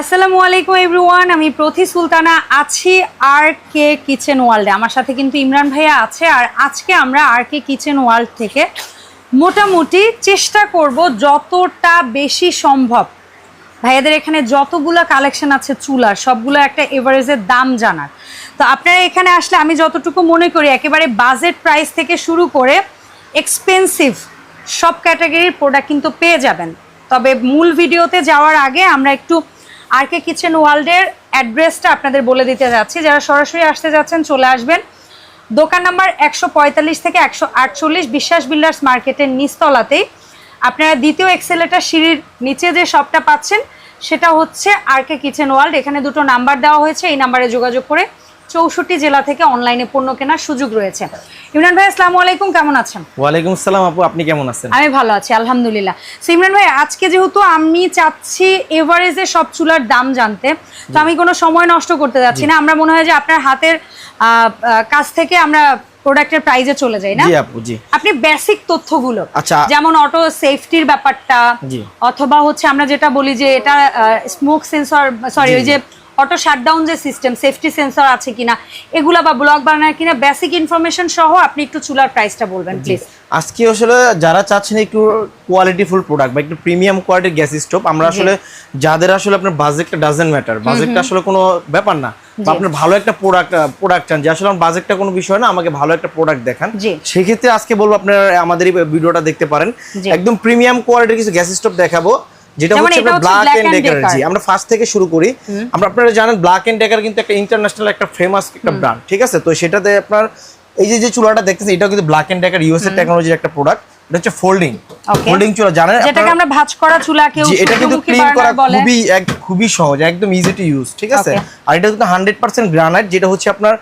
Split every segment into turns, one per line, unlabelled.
আসসালামু আলাইকুম এভরিওয়ান, আমি প্রতি সুলতানা আছি আর কে কিচেন ওয়ার্ল্ডে আমার সাথে কিন্তু ইমরান ভাইয়া আছে আর আজকে আমরা আর কে কিচেন ওয়ার্ল্ড থেকে মোটামুটি চেষ্টা করব যতটা বেশি সম্ভব। ভাইয়াদের এখানে যতগুলো কালেকশন আছে চুলার, সবগুলো একটা এভারেজের দাম জানার। তো আপনারা এখানে আসলে আমি যতটুকু মনে করি, একেবারে বাজেট প্রাইস থেকে শুরু করে এক্সপেন্সিভ সব ক্যাটাগরির প্রোডাক্ট কিন্তু পেয়ে যাবেন। তবে মূল ভিডিওতে যাওয়ার আগে আমরা একটু আর কে কিচেন ওয়ার্ল্ডের অ্যাড্রেসটা আপনাদের বলে দিতে যাচ্ছি। যারা সরাসরি আসতে যাচ্ছেন, চলে আসবেন। দোকান নাম্বার একশো পঁয়তাল্লিশ থেকে একশো বিশ্বাস বিল্ডার্স মার্কেটের নিচতলাতেই। আপনারা দ্বিতীয় এক্সেলেটার সিঁড়ির নিচে যে শপটা পাচ্ছেন, সেটা হচ্ছে আর কে কিচেন ওয়ার্ল্ড এখানে দুটো নাম্বার দেওয়া হয়েছে, এই নাম্বারে যোগাযোগ করে চৌষট্টি জেলা থেকে অনলাইনে পণ্য কেনার সুযোগ রয়েছে। ইমরান ভাই আসসালামু আলাইকুম কেমন আছেন?
ওয়ালাইকুম আসসালাম আপু আপনি কেমন আছেন?
আমি ভালো আছি আলহামদুলিল্লাহ। সিমরান ভাই আজকে যেহেতু আমি চাচ্ছি এভারেজে সব চুলার দাম জানতে তো আমি কোনো সময় নষ্ট করতে যাচ্ছি না। আমরা মনে হয় যে আপনার হাতের কাছ থেকে আমরা প্রোডাক্টের প্রাইজে চলে যাই না?
জি আপু জি।
আপনি বেসিক তথ্যগুলো
আচ্ছা।
যেমন অটো সেফটির ব্যাপারটা
জি।
অথবা হচ্ছে আমরা যেটা বলি যে এটা স্মোক সেন্সর সরি ওই যে অটো শাটডাউন যে সিস্টেম সেফটি সেন্সর আছে কিনা এগুলা বা ব্লক বানায় কিনা বেসিক ইনফরমেশন সহ আপনি একটু চুলার প্রাইসটা বলবেন প্লিজ
আজকে আসলে যারা চাচ্ছেন একটু কোয়ালিটিফুল প্রোডাক্ট বা একটু প্রিমিয়াম কোয়ালিটির গ্যাস স্টোভ আমরা আসলে যাদের আসলে আপনার বাজেটটা ডাজেন্ট ম্যাটার বাজেটটা আসলে কোনো ব্যাপার না বা আপনার ভালো একটা প্রোডাক্ট প্রোডাক্ট চান যে আসলে আমার বাজেটটা কোনো বিষয় না আমাকে ভালো একটা প্রোডাক্ট দেখান। সেক্ষেত্রে আজকে বলব আপনার আমাদের এই ভিডিওটা দেখতে পারেন। একদম প্রিমিয়াম কোয়ালিটির কিছু গ্যাস স্টোভ দেখাবো। যেটা হচ্ছে ব্ল্যাক এন্ড ডেকার জি আমরা ফার্স্ট থেকে শুরু করি। আমরা আপনারা জানেন ব্ল্যাক এন্ড ডেকার কিন্তু একটা ইন্টারন্যাশনাল একটা ফেমাস একটা ব্র্যান্ড ঠিক আছে? তো সেটাতে আপনার এই যে যে চুলাটা দেখতেছেন এটাও কিন্তু ব্ল্যাক এন্ড ডেকার ইউএসএ টেকনোলজির একটা প্রোডাক্ট এটা হচ্ছে ফোল্ডিং ফোল্ডিং চুলা জানেন
যেটাকে আমরা ভাঁজ করা চুলা কেউ
এটা কিন্তু ক্লিন করা খুবই এক খুবই সহজ একদম ইজি টু ইউজ ঠিক আছে? আর এটা কিন্তু হান্ড্রেড পার্সেন্ট গ্রানাইট যেটা হচ্ছে আপনার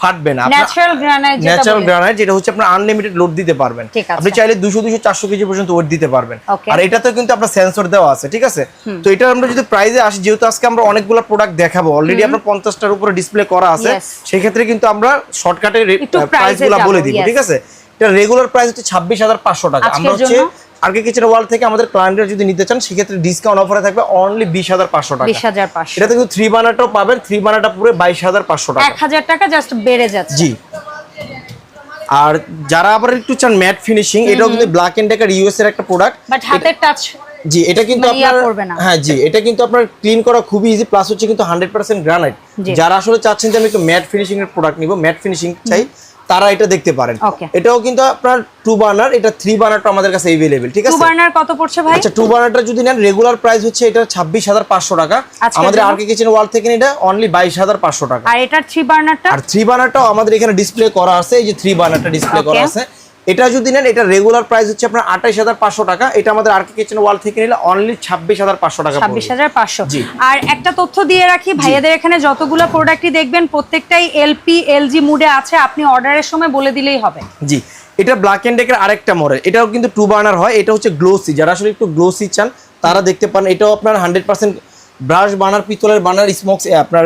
ফাটবে না।
ন্যাচারাল গ্রানাইট যেটা
ন্যাচারাল গ্রানাইট যেটা হচ্ছে আপনার আনলিমিটেড লোড দিতে পারবেন। আপনি চাইলে দুশো দুশো চারশো কেজি পর্যন্ত ওয়েট দিতে পারবেন. আর এটাতে কিন্তু আপনার সেন্সর দেওয়া আছে ঠিক আছে? তো এটা আমরা যদি প্রাইজে আসি যেহেতু আজকে আমরা অনেকগুলো প্রোডাক্ট দেখাবো অলরেডি আপনার পঞ্চাশটার উপরে ডিসপ্লে করা আছে. সেই ক্ষেত্রে কিন্তু আমরা শর্টকাটে
একটু price
প্রাইস
এ
বলে দিব ঠিক আছে? এটা রেগুলার প্রাইস হচ্ছে ছাব্বিশ হাজার পাঁচশো টাকা। আমরা হচ্ছে
জন্য?
আরকে কিচেন ওয়াল থেকে আমাদের ক্লায়েন্টরা যদি নিতে চান সেক্ষেত্রে ডিসকাউন্ট অফারে থাকবে অনলি বিশ হাজার পাঁচশো টাকা।
বিশ হাজার পাঁচশো।
এটাতে কিন্তু থ্রি বানারটাও পাবেন থ্রি বানাটা পুরো বাইশ হাজার পাঁচশো টাকা।
এক হাজার টাকা জাস্ট বেড়ে যাচ্ছে।
জি। আর যারা আবার একটু চান ম্যাট ফিনিশিং এটাও কিন্তু ব্ল্যাক এন্ড ডেকার ইউএস এর একটা প্রোডাক্ট
বাট হাতের টাচ
জি এটা কিন্তু
মানে
আপনার হ্যাঁ জি এটা কিন্তু আপনার ক্লিন করা খুবই ইজি প্লাস হচ্ছে কিন্তু হান্ড্রেড পার্সেন্ট গ্রানাইট যারা আসলে চাচ্ছেন যে আমি একটু ম্যাট ফিনিশিং এর প্রোডাক্ট নিব ম্যাট ফিনিশিং চাই তারা এটা দেখতে পারেন। এটাও কিন্তু আপনার টু বার্নার এটা থ্রি বার্নারটা আমাদের কাছে এভেলেবল ঠিক
টু
আছে?
বার্নার কত পড়ছে ভাই?
আচ্ছা টু বার্নারটা যদি নেন রেগুলার প্রাইস হচ্ছে এটা ছাব্বিশ হাজার পাঁচশো টাকা। আমাদের আরকে কিচেন ওয়াল থেকে এটা অনলি বাইশ হাজার পাঁচশো টাকা।
আর এটা থ্রি বার্নারটা
আর থ্রি বার্নারটাও আমাদের এখানে ডিসপ্লে করা আছে এই যে থ্রি বার্নারটা ডিসপ্লে করা আছে। এটা যদি নেন এটা রেগুলার প্রাইস হচ্ছে আপনার আঠাইশ হাজার পাঁচশো টাকা। এটা আমাদের আর কে কিচেন ওয়াল থেকে নিলে অনলি ছাব্বিশ হাজার পাঁচশো টাকা
ছাব্বিশ হাজার পাঁচশো। আর একটা তথ্য দিয়ে রাখি ভাইয়াদের এখানে যতগুলো প্রোডাক্টই দেখবেন প্রত্যেকটাই এলপি এলজি মুডে আছে আপনি অর্ডারের সময় বলে দিলেই হবে।
জি। এটা ব্ল্যাক এন্ড ডেকের আরেকটা মডেল এটাও কিন্তু টু বার্নার হয় এটা হচ্ছে গ্লোসি যারা আসলে একটু গ্লোসি চান তারা দেখতে পান এটাও আপনার হান্ড্রেড পার্সেন্ট ব্রাশ বানার পিতলের বানার স্মোক আপনার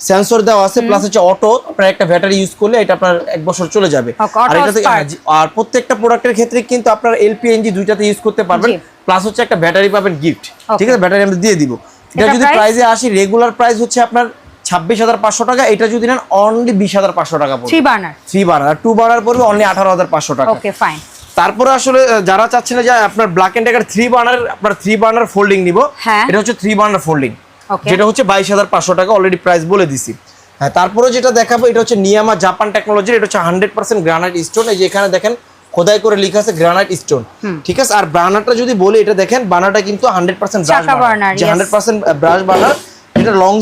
সেন্সর দেওয়া আছে প্লাস হচ্ছে অটো আপনার একটা ব্যাটারি ইউজ করলে এটা আপনার এক বছর চলে যাবে। আর এটা আর প্রত্যেকটা প্রোডাক্টের ক্ষেত্রে কিন্তু আপনার এলপিএনজি দুইটাতে ইউজ করতে পারবেন প্লাস হচ্ছে একটা ব্যাটারি পাবেন গিফট ঠিক আছে? ব্যাটারি আমরা দিয়ে দিব। এটা যদি? প্রাইসে আসি রেগুলার প্রাইস হচ্ছে আপনার ছাব্বিশ হাজার পাঁচশো টাকা এটা যদি নেন অনলি বিশ হাজার পাঁচশো টাকা
থ্রি বার্নার
থ্রি বার্নার আর টু বার্নার পড়বে অনলি আঠারো হাজার পাঁচশো টাকা।
ওকে ফাইন
তারপরে আসলে যারা চাচ্ছেন যে আপনার black and Decker three burner আপনার থ্রি বার্নার ফোল্ডিং নিব। এটা হচ্ছে থ্রি বার্নার ফোল্ডিং. যেটা হচ্ছে বাইশ হাজার পাঁচশো টাকা অলরেডি প্রাইস বলে দিছি। হ্যাঁ তারপরে যেটা দেখাবো এটা হচ্ছে নিয়ামা জাপান টেকনোলজির এটা হচ্ছে হান্ড্রেড পার্সেন্ট গ্রানাইট স্টোন এই যে এখানে দেখেন খোদাই করে লেখা আছে গ্রানাইট স্টোন ঠিক আছে? আর বার্নারটা যদি বলি এটা দেখেন বার্নারটা কিন্তু hundred percent. Hundred percent brush burner এটা লং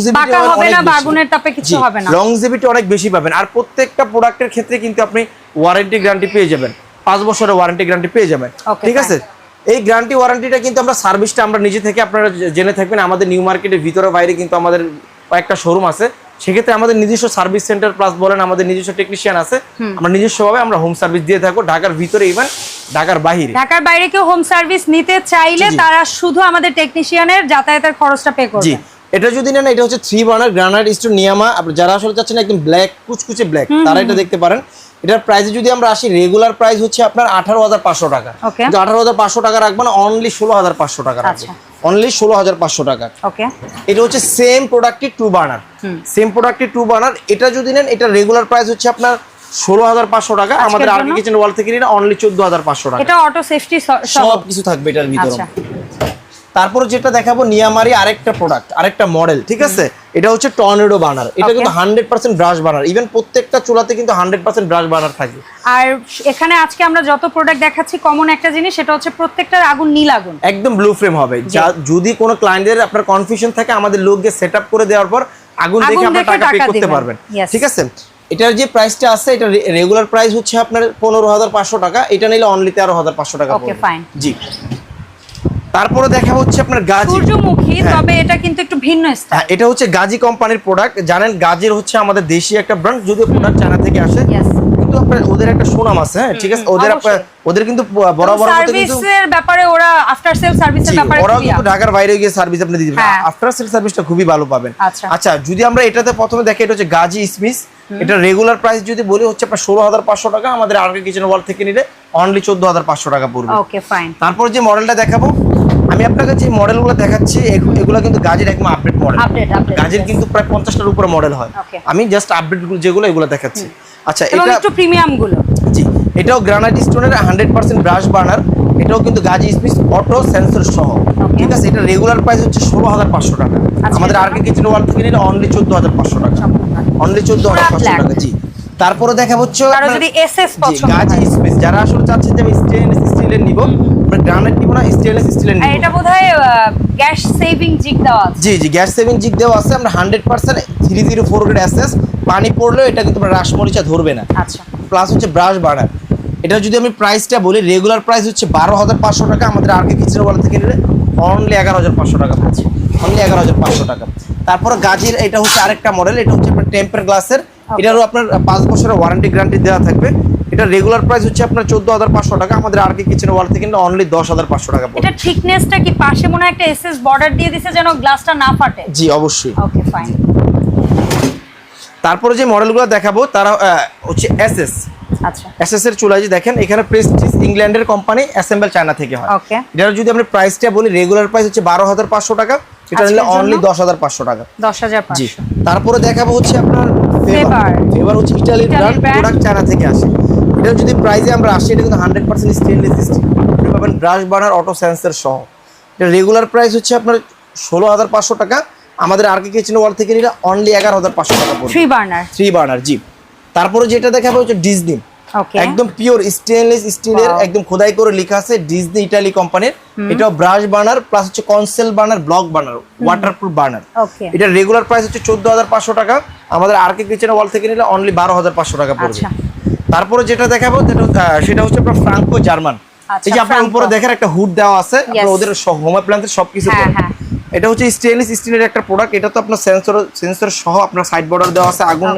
হবে না বা তাপে কিছু হবে না।
লংজিভিটি অনেক বেশি পাবেন। আর প্রত্যেকটা প্রোডাক্টের ক্ষেত্রে কিন্তু আপনি ওয়ারেন্টি গ্যারান্টি পেয়ে যাবেন। পাঁচ বছরের ওয়ারেন্টি গ্যারান্টি পেয়ে যাবেন। ঠিক আছে? এই গ্যারান্টি ওয়ারেন্টিটা কিন্তু আমরা সার্ভিসটা আমরা নিজে থেকে আপনারা জেনে থাকবেন। আমাদের নিউ মার্কেটের ভিতরে বাইরে কিন্তু আমাদের কয়েকটা শোরুম আছে। সেক্ষেত্রে আমাদের নিজস্ব সার্ভিস সেন্টার প্লাস বলেন আমাদের নিজস্ব টেকনিশিয়ান আছে। আমরা নিজস্বভাবে আমরা হোম সার্ভিস দিয়ে থাকব। ঢাকার ভিতরে ইভেন ঢাকার বাইরে।
ঢাকার বাইরে কেউ হোম সার্ভিস নিতে চাইলে। তারা শুধু আমাদের টেকনিশিয়ানের যাতায়াতের খরচটা পে করবে।
এটা যদি নেন এটা হচ্ছে থ্রি বার্নার গ্রানাইট স্টোন নিয়ামা। আপনি যারা আসলে চাচ্ছেন একদম ব্ল্যাক কুচকুচে ব্ল্যাক তারা এটা দেখতে পারেন। এটার প্রাইসে যদি আমরা আসি রেগুলার প্রাইস হচ্ছে আপনার আঠারো হাজার পাঁচশো টাকা। আঠারো হাজার পাঁচশো টাকা রাখবেন অনলি ষোলো হাজার পাঁচশো টাকা রাখবেন
আচ্ছা।
অনলি ষোলো হাজার পাঁচশো টাকা। এটা হচ্ছে সেম প্রোডাক্টের টু বার্নার সেম প্রোডাক্টের টু বার্নার এটা যদি নেন এটা রেগুলার প্রাইস হচ্ছে আপনার ষোলো হাজার পাঁচশো টাকা। আমাদের আরকে
জন্য?
কিচেন ওয়াল থেকে নিলে অনলি চোদ্দ হাজার পাঁচশো টাকা।
এটা অটো সেফটি
সব কিছু থাকবে এটার ভিতরে।
আচ্ছা।
তারপরে যেটা দেখাবো নিয়ামারি আরেকটা প্রোডাক্ট আরেকটা মডেল ঠিক আছে? এটা হচ্ছে টর্নেডো বার্নার এটা কিন্তু hundred percent brush burner even প্রত্যেকটা চুলাতে কিন্তু হান্ড্রেড পার্সেন্ট ব্রাশ বার্নার থাকে।
আর এখানে আজকে আমরা যত প্রোডাক্ট দেখাচ্ছি কমন একটা জিনিস সেটা হচ্ছে প্রত্যেকটার আগুন নীল আগুন।
একদম ব্লু ফ্রেম হবে। যা- যদি কোনো ক্লায়েন্টের আপনার কনফিউশন থাকে আমাদের লোককে সেট করে দেওয়ার পর আগুন দেখে আপনার টাকা পে করতে পারবেন। ঠিক আছে? এটার যে প্রাইসটা আছে এটা রেগুলার প্রাইস হচ্ছে আপনার পনেরো হাজার পাঁচশো টাকা এটা নিলে অনলি তেরো হাজার পাঁচশো টাকা. জি। তারপরে দেখা হচ্ছে আপনার গাজি
সূর্যমুখী
হ্যাঁ।
তবে এটা কিন্তু একটু ভিন্ন স্টাইল
হ্যাঁ এটা হচ্ছে গাজী কোম্পানির প্রোডাক্ট জানেন গাজীর হচ্ছে আমাদের দেশি একটা ব্র্যান্ড যদিও প্রোডাক্ট চায়না থেকে আসে। কিন্তু আপনার ওদের একটা সুনাম আছে হ্যাঁ ঠিক আছে? ওদের আপনার ওদের কিন্তু বড় বড়
সার্ভিসের ব্যাপারে ওরা আফটার সেল সার্ভিসের ব্যাপারে খুবই
কিন্তু ঢাকার বাইরে গিয়ে সার্ভিস আপনি দিতে
হ্যাঁ।
আফটার সেল সার্ভিসটা খুবই ভালো পাবেন।
আচ্ছা।
আচ্ছা যদি আমরা এটাতে প্রথমে দেখি এটা হচ্ছে গাজী স্মিস এটা রেগুলার প্রাইস যদি বলি হচ্ছে আপনার ষোলো হাজার পাঁচশো টাকা। আমাদের আরকে কিচেন ওয়াল থেকে নিলে অনলি চোদ্দ হাজার পাঁচশো টাকা পড়বে।
ওকে ফাইন
তারপর যে মডেলটা দেখাবো আমি আপনাকে যে মডেলগুলো দেখাচ্ছি এগু- এগুলো কিন্তু গাজীর একদম আপডেট মডেল গাজীর কিন্তু প্রায় পঞ্চাশটার উপরে মডেল হয়। আমি জাস্ট আপডেট যেগুলো এগুলো দেখাচ্ছি। আচ্ছা এটা
একটু প্রিমিয়ামগুলো।
জি এটাও গ্রানাইট স্টোনের হান্ড্রেড পার্সেন্ট ব্রাশ বার্নার এটাও কিন্তু গাজি স্পিস অটো সেন্সর সহ। ঠিক আছে এটা রেগুলার প্রাইস হচ্ছে ষোলো হাজার পাঁচশো টাকা।
আচ্ছা,
আমাদের? আরকে কিচেন ওয়াল থেকে নিলে অনলি চোদ্দ হাজার পাঁচশো টাকা। অনলি চোদ্দ হাজার
পুরা
পাঁচশো
black।
টাকা জি। তারপরে দেখা হচ্ছে
যদি
জি,
পছন্দ
গাজি স্পেস যারা আসলে চাচ্ছেন যে আমি স্টেনলেস স্টিলের নিব আমরা গ্রানাইট নিব না স্টেনলেস স্টিলের নিব।
এটা বোধহয় গ্যাস সেভিং জিগ দেওয়া আছে।
জি জি গ্যাস সেভিং জিগ দেওয়া আছে আমরা hundred percent three zero four grade SS পানি পড়লেও এটা কিন্তু আপনার রাসমরিচা ধরবে না।
আচ্ছা।
প্লাস হচ্ছে ব্রাশ বার্নার এটা যদি আমি প্রাইসটা বলি রেগুলার প্রাইস হচ্ছে বারো হাজার পাঁচশো টাকা আমাদের আরকে কিচেন ওয়ালা থেকে নিলে অনলি এগারো হাজার পাঁচশো টাকা পড়ছে অনলি এগারো হাজার পাঁচশো টাকা। তারপরে গাজীর এটা হচ্ছে আরেকটা মডেল এটা হচ্ছে টেম্পার গ্লাসের এটারও আপনার পাঁচ বছরের ওয়ারেন্টি গ্যারান্টি দেওয়া থাকবে। এটা রেগুলার প্রাইস হচ্ছে আপনার চোদ্দ হাজার পাঁচশো টাকা। আমাদের আরকে কিচেন ওয়াল থেকে কিন্তু অনলি দশ হাজার পাঁচশো টাকা
এটা থিকনেসটা কি পাশে মনে হয় একটা এসএস বর্ডার দিয়ে দিছে যেন গ্লাসটা না ফাটে?
জি অবশ্যই।
ওকে ফাইন
তারপরে যে মডেলগুলো দেখাবো তারা হচ্ছে এসএস
আচ্ছা।
এসএস এর চুলাই যে দেখেন এখানে প্রেস্টিজ ইংল্যান্ডের কোম্পানি অ্যাসেম্বল চায়না থেকে হয়।
ওকে
এটার যদি আমরা প্রাইসটা বলি রেগুলার প্রাইস হচ্ছে বারো হাজার পাঁচশো টাকা। এটা নিলে অনলি দশ হাজার পাঁচশো টাকা।
দশ হাজার
জি। তারপরে দেখাবো হচ্ছে আপনার ফেভার। হচ্ছে ইটালির ব্র্যান্ড প্রোডাক্ট চায়না থেকে আসে। এটা যদি প্রাইসে আমরা আসি এটা কিন্তু হান্ড্রেড পার্সেন্ট স্টেনলেস স্টিল আপনি পাবেন ব্রাশ বার্নার অটো সেন্সার সহ। এটা রেগুলার প্রাইস হচ্ছে আপনার ষোলো হাজার পাঁচশো টাকা। আমাদের আর কে কিচেন ওয়াল থেকে নিলে অনলি এগারো হাজার পাঁচশো টাকা পড়বে।
থ্রি বার্নার
থ্রি বার্নার জি। তারপরে যেটা দেখাবো হচ্ছে ডিজনি একদম পিওর স্টেনলেস স্টিলের. একদম খোদাই করে লেখা আছে ডিজনি ইটালি কোম্পানির এটাও ব্রাশ বার্নার প্লাস হচ্ছে conceal burner block burner waterproof burner
okay
এটা রেগুলার প্রাইস হচ্ছে চোদ্দ হাজার পাঁচশো টাকা। আমাদের আর কে কিচেন ওয়াল থেকে নিলে অনলি বারো হাজার পাঁচশো টাকা পড়বে।
আচ্ছা।
তারপরে যেটা দেখাবো সেটা হচ্ছে আপনার ফ্রাঙ্কো জার্মান
আচ্ছা,
এই যে আপনার উপরে দেখেন একটা হুড দেওয়া আছে ওদের হোম প্ল্যান্টের সবকিছু। এটা হচ্ছে স্টেনলেস স্টিলের একটা প্রোডাক্ট এটা তো আপনার সেন্সর সেন্সর সহ আপনার সাইড বর্ডার দেওয়া আছে আগুন.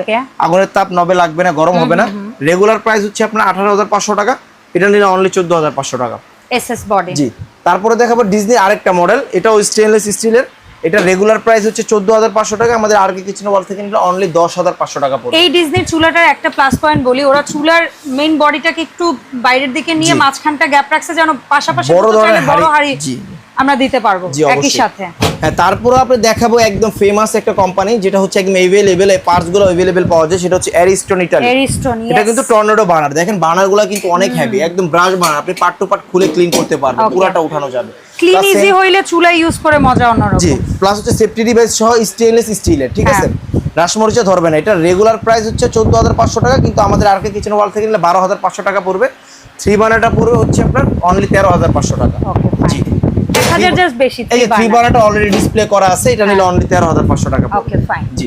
আগুনের তাপ নবে লাগবে না গরম হবে না। রেগুলার প্রাইস হচ্ছে আপনার আঠারো হাজার পাঁচশো টাকা। এটা নিলে অনলি চোদ্দ হাজার পাঁচশো টাকা।
এসএস বডি
জি। তারপরে দেখাবো ডিজনি আরেকটা মডেল এটাও স্টেনলেস স্টিলের এটা রেগুলার প্রাইস হচ্ছে চোদ্দ হাজার পাঁচশো টাকা। আমাদের আর কে কিচেন ওয়াল থেকে নিলে অনলি দশ হাজার পাঁচশো টাকা পড়বে।
এই ডিজনির চুলাটার একটা প্লাস পয়েন্ট বলি। ওরা চুলার মেইন বডিটাকে একটু বাইরের দিকে নিয়ে মাঝখানটা গ্যাপ রাখছে যেন পাশাপাশি
বড় ধরনের
বড়
হাঁড়ি,
হাড়ি আমরা দিতে পারব। একই সাথে।
হ্যাঁ তারপরে আপনি দেখাবো একদম ফেমাস একটা কোম্পানি যেটা হচ্ছে একদম এভেলেবেল এই পার্টসগুলো এভেলেবেল পাওয়া যায় সেটা হচ্ছে অ্যারিস্টন ইটালি
এরিস্টোন
এটা কিন্তু টর্নেডো বানার দেখেন বানারগুলা কিন্তু অনেক হেভি একদম ব্রাশ বানার আপনি পার্ট টু পার্ট খুলে ক্লিন করতে পারবেন. পুরাটা উঠানো যাবে।
ক্লিন ইজি হইলে চুলা ইউজ করে মজা
জি প্লাস হচ্ছে সেফটি ডিভাইস সহ স্টেনলেস স্টিলের ঠিক
হ্যাঁ।
আছে রাসমরিচা ধরবে না এটা রেগুলার প্রাইস হচ্ছে চোদ্দ হাজার পাঁচশো টাকা কিন্তু আমাদের আরকে কিচেন ওয়াল থেকে নিলে বারো হাজার পাঁচশো টাকা পড়বে। থ্রি বানারটা পড়বে হচ্ছে আপনার অনলি তেরো হাজার পাঁচশো টাকা।
ওকে
জি।
এক হাজার জাস্ট বেশি
এই যে থ্রি বানারটা অলরেডি ডিসপ্লে করা আছে এটা নিলে অনলি হাজার পাঁচশো টাকা পড়বে।
ওকে ফাইন
জি।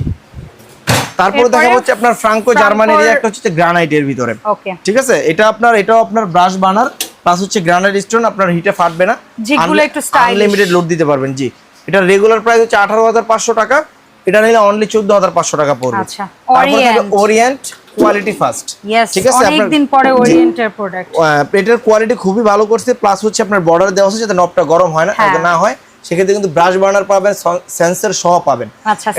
তারপরে দেখা হচ্ছে আপনার ফ্রাঙ্কো জার্মানির একটা হচ্ছে গ্রানাইটের ভিতরে।
ওকে
ঠিক আছে? এটা আপনার এটাও আপনার ব্রাশ বানার প্লাস হচ্ছে গ্রানাইট স্টোন আপনার হিটে ফাটবে না।
যেগুলো একটু।
আনলিমিটেড লোড দিতে পারবেন জি। এটা রেগুলার প্রাইস হচ্ছে আঠারো হাজার পাঁচশো টাকা এটা নিলে অনলি চোদ্দ হাজার পাঁচশো টাকা পড়বে।
আচ্ছা,
ওরিয়েন্ট কোয়ালিটি ফার্স্ট ঠিক আছে
অনেক
আপনার
দিন পরে। ওরিয়েন্টের প্রোডাক্ট
এটার কোয়ালিটি খুবই ভালো করছে প্লাস হচ্ছে আপনার বর্ডার দেওয়া আছে যাতে নবটা গরম হয় না
হ্যাঁ।
না হয় সেক্ষেত্রে কিন্তু ব্রাশ বার্নার পাবেন সেন্সর সহ পাবেন
আচ্ছা।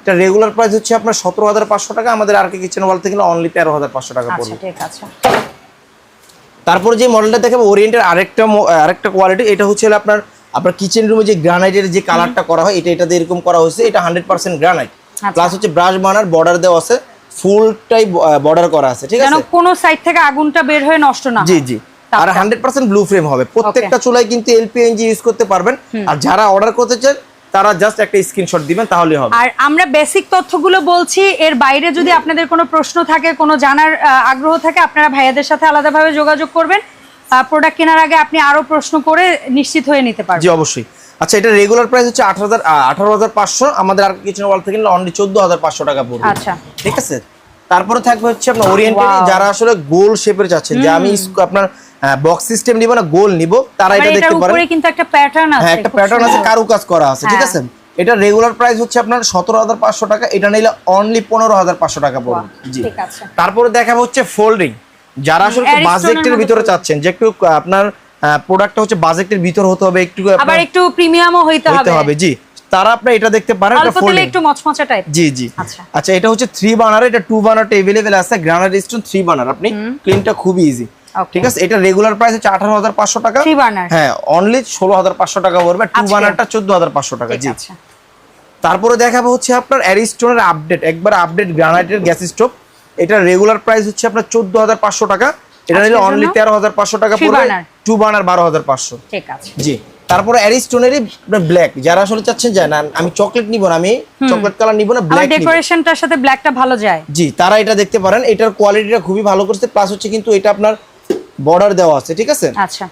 এটা রেগুলার প্রাইস হচ্ছে আপনার সতেরো হাজার পাঁচশো টাকা আমাদের আর কি কিচেন ওয়াল থেকে অনলি তেরো হাজার পাঁচশো টাকা
আচ্ছা
পড়বে
ঠিক আছে
তারপরে যে মডেলটা দেখাবো ওরিয়েন্টের আরেকটা আরেকটা কোয়ালিটি এটা হচ্ছে আপনার আপনার কিচেন রুমে যে গ্রানাইটের যে কালারটা করা হয় এটা এটাতে এরকম করা হয়েছে এটা হান্ড্রেড পার্সেন্ট গ্রানাইট। প্লাস হচ্ছে ব্রাশ বার্নার বর্ডার দেওয়া আছে ফুলটাই বর্ডার করা আছে ঠিক আছে?
কোনো সাইড থেকে আগুনটা বের হয়ে নষ্ট না
জি জি। আর হান্ড্রেড পার্সেন্ট ব্লু ফ্রেম হবে। প্রত্যেকটা চুলায় কিন্তু এলপিএনজি ইউজ করতে পারবেন। আর যারা অর্ডার করতে চান তারা জাস্ট একটা স্ক্রিনশট দিবেন তাহলে হবে।
আর আমরা বেসিক তথ্যগুলো বলছি এর বাইরে যদি আপনাদের কোনো প্রশ্ন থাকে কোনো জানার আগ্রহ থাকে আপনারা ভাইয়াদের সাথে আলাদাভাবে যোগাযোগ করবেন। প্রোডাক্ট কেনার আগে আপনি আরও প্রশ্ন করে নিশ্চিত হয়ে নিতে পারবেন।
জি অবশ্যই। আচ্ছা এটা রেগুলার প্রাইস হচ্ছে আট হাজার আঠারো হাজার পাঁচশো। আমাদের আর কিচেন ওয়াল থেকে অনলি চোদ্দ হাজার পাঁচশো টাকা পড়বে।
আচ্ছা।
ঠিক আছে? তারপরে থাকবে হচ্ছে আপনার ওরিয়েন্টেড যারা আসলে গোল শেপের যাচ্ছেন যে আমি আপনার বক্স সিস্টেম নিব না গোল নিব তারা এটা দেখতে পারেন।
উপরে কিন্তু একটা প্যাটার্ন আছে
হ্যাঁ একটা প্যাটার্ন আছে
সুন্দর।
কারুকাজ করা আছে ঠিক
হ্যাঁ।
আছে? এটা রেগুলার প্রাইস হচ্ছে আপনার সতেরো হাজার পাঁচশো টাকা এটা নিলে অনলি পনেরো হাজার পাঁচশো টাকা পড়বে। জি।
ঠিক আছে।
তারপরে দেখাবো হচ্ছে ফোল্ডিং যারা আসলে বাজেটের ভিতরে চাচ্ছেন যে একটু আপনার প্রোডাক্টটা হচ্ছে বাজেটের ভিতর হতে হবে একটু
আবার একটু প্রিমিয়ামও হইতে
হইতে
হবে।
হবে জি। তারা আপনি এটা দেখতে পারেন এটা folding।
একটু মচমচা টাইপ
জি জি।
আচ্ছা।
আচ্ছা এটা হচ্ছে থ্রি বানার এটা টু বানারটা এভেলেবেল আছে গ্রানাইট স্টোন থ্রি বানার আপনি ক্লিনটা খুবই ইজি ঠিক আছে? এটা রেগুলার প্রাইস হচ্ছে আঠারো হাজার পাঁচশো টাকা।
থ্রি বার্নার
হ্যাঁ অনলি ষোলো হাজার পাঁচশো টাকা পড়বে টু
আজকে?
বানারটা চোদ্দ হাজার পাঁচশো টাকা জি।
আছে।
তারপরে দেখাবো হচ্ছে আপনার অ্যারিস্টোনের আপডেট একবার আপডেট গ্রানাইটের গ্যাস স্টোভ এটা রেগুলার প্রাইস হচ্ছে আপনার চোদ্দ হাজার পাঁচশো টাকা। এটা নিলে অনলি
জন্য?
তেরো হাজার পাঁচশো টাকা পড়বে টু বানার বারো হাজার পাঁচশো।
ঠিক আছে।
জি। তারপরে অ্যারিস্টোনেরই ব্ল্যাক যারা আসলে চাচ্ছেন যে না আমি চকলেট নিব না আমি চকলেট কালার নিব না ব্ল্যাক
ডেকোরেশনটার সাথে ব্ল্যাকটা ভালো যায়।
জি তারা এটা দেখতে পারেন এটার কোয়ালিটিটা খুবই ভালো করছে প্লাস হচ্ছে কিন্তু এটা আপনার বর্ডার দেওয়া আছে ঠিক আছে?
আচ্ছা।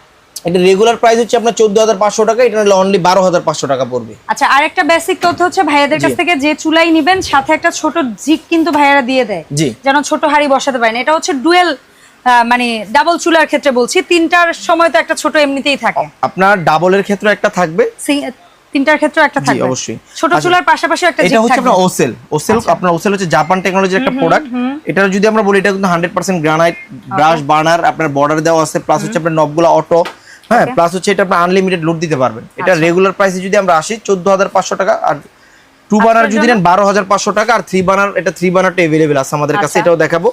এটা রেগুলার প্রাইস হচ্ছে আপনার চোদ্দ হাজার পাঁচশো টাকা এটা নিলে অনলি বারো হাজার পাঁচশো টাকা পড়বে।
আচ্ছা আর একটা বেসিক তথ্য হচ্ছে ভাইয়াদের কাছ থেকে যে চুলাই নিবেন সাথে একটা ছোট জিক কিন্তু ভাইয়ারা দিয়ে দেয়।
জি।
যেন ছোট হাড়ি বসাতে পারেন। এটা হচ্ছে ডুয়েল মানে ডাবল চুলার ক্ষেত্রে বলছি তিনটার সময় তো একটা ছোট এমনিতেই থাকে।
আপনার ডাবলের ক্ষেত্রে একটা থাকবে?
তিনটার ক্ষেত্রে একটা থাকবে।
অবশ্যই।
ছোট
আচ্ছা,
চুলার পাশাপাশি একটা
এটা হচ্ছে আপনার ওসেল ওসেল আপনার ওসেল হচ্ছে জাপান টেকনোলজির একটা প্রোডাক্ট এটা যদি আমরা বলি এটা কিন্তু hundred percent granite brush burner আপনার বর্ডার দেওয়া আছে প্লাস হচ্ছে আপনার নবগুলো অটো হ্যাঁ প্লাস হচ্ছে এটা আপনি আনলিমিটেড লোড দিতে পারবেন। এটা
আচ্ছা।
রেগুলার প্রাইসে যদি আমরা আসি চোদ্দ হাজার পাঁচশো টাকা আর টু বানার যদি নেন বারো হাজার পাঁচশো টাকা আর থ্রি বানার এটা থ্রি বানারটা আছে আমাদের কাছে
আচ্ছা।
এটাও দেখাবো।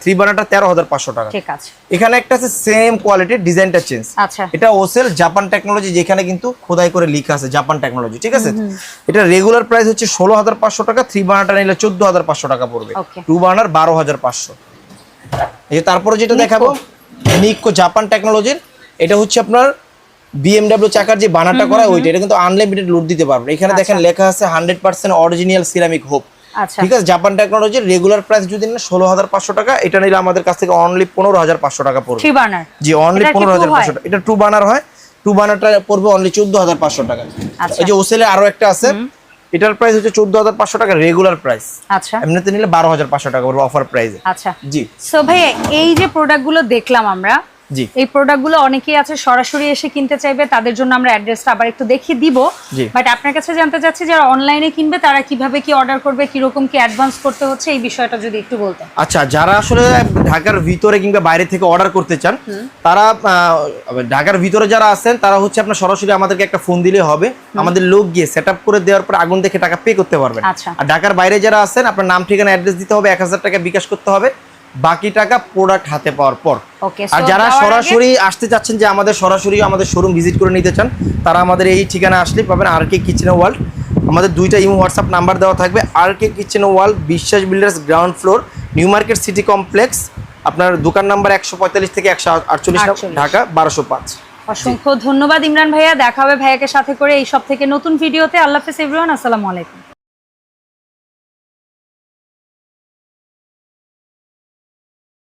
থ্রি বানারটা তেরো হাজার পাঁচশো টাকা।
ঠিক আছে।
এখানে একটা আছে সেম কোয়ালিটির ডিজাইনটা চেঞ্জ
আচ্ছা।
এটা ওসেল জাপান টেকনোলজি যেখানে কিন্তু খোদাই করে লেখা আছে জাপান টেকনোলজি ঠিক আছে? এটা রেগুলার প্রাইস হচ্ছে ষোলো হাজার পাঁচশো টাকা থ্রি বার্নারটা নিলে চোদ্দ হাজার পাঁচশো টাকা পড়বে। টু বার্নার বারো হাজার পাঁচশো। তারপরে যেটা দেখাবো নিকো জাপান টেকনোলজির এটা হচ্ছে আপনার বিএমডাব্লিউ চাকার যে বানাটা করা ওইটা এটা কিন্তু আনলিমিটেড লোড দিতে পারবেন এখানে দেখেন লেখা আছে hundred percent original ceramic hob
আচ্ছা
ঠিক আছে জাপান টেকনোলজির রেগুলার প্রাইস যদি নেন ষোলো হাজার পাঁচশো টাকা এটা নিলে আমাদের কাছ থেকে অনলি পনেরো হাজার পাঁচশো টাকা পড়বে। জি অনলি পনেরো হাজার পাঁচশো টাকা। এটা টু বানার হয়। টু বানারটা পড়বে অনলি চোদ্দ হাজার পাঁচশো টাকা।
আচ্ছা।
এই যে ওসেলে আরও একটা আছে। এটার প্রাইস হচ্ছে চোদ্দ হাজার পাঁচশো টাকা রেগুলার প্রাইস
আচ্ছা।
এমনিতে নিলে বারো হাজার পাঁচশো টাকা পড়বে অফার প্রাইসে
আচ্ছা।
জি।
সো ভাই এই যে প্রোডাক্টগুলো দেখলাম আমরা এই প্রোডাক্টগুলো অনেকেই আছে সরাসরি এসে কিনতে চাইবে তাদের জন্য আমরা অ্যাড্রেসটা আবার একটু দেখিয়ে দিব। বাট আপনার কাছে জানতে চাচ্ছি যারা অনলাইনে কিনবে তারা কীভাবে কি অর্ডার করবে কীরকম কি অ্যাডভান্স করতে হচ্ছে এই বিষয়টা যদি একটু বলতে
আচ্ছা যারা আসলে ঢাকার ভিতরে কিংবা বাইরে থেকে অর্ডার করতে চান তারা ঢাকার ভিতরে যারা আছেন তারা হচ্ছে আপনার সরাসরি আমাদেরকে একটা ফোন দিলে হবে। আমাদের লোক গিয়ে সেট আপ করে দেওয়ার পর আগুন দেখে টাকা পে করতে পারবেন।
আচ্ছা।
আর ঢাকার বাইরে যারা আছেন আপনার নাম ঠিকানা অ্যাড্রেস দিতে হবে এক হাজার টাকা বিকাশ করতে হবে। বাকি টাকা প্রোডাক্ট হাতে পাওয়ার পর। আর যারা সরাসরি আসতে চাচ্ছেন যে আমাদের সরাসরি আমাদের শোরুম ভিজিট করে নিতে চান তারা আমাদের এই ঠিকানা আসলে পাবেন আর কে কিচেন ওয়ার্ল্ড আমাদের দুইটা ইমো হোয়াটসঅ্যাপ নাম্বার দেওয়া থাকবে আর K kitchen world Biswas builders ground floor new market city complex আপনার দোকান নাম্বার একশো পঁয়তাল্লিশ থেকে একশো আটচল্লিশ ঢাকা বারোশো পাঁচ।
অসংখ্য ধন্যবাদ ইমরান ভাইয়া। দেখা হবে ভাইয়াকে সাথে করে এই সব থেকে নতুন ভিডিওতে আল্লাহ হাফেজ এভরিওয়ান আসসালামু আলাইকুম।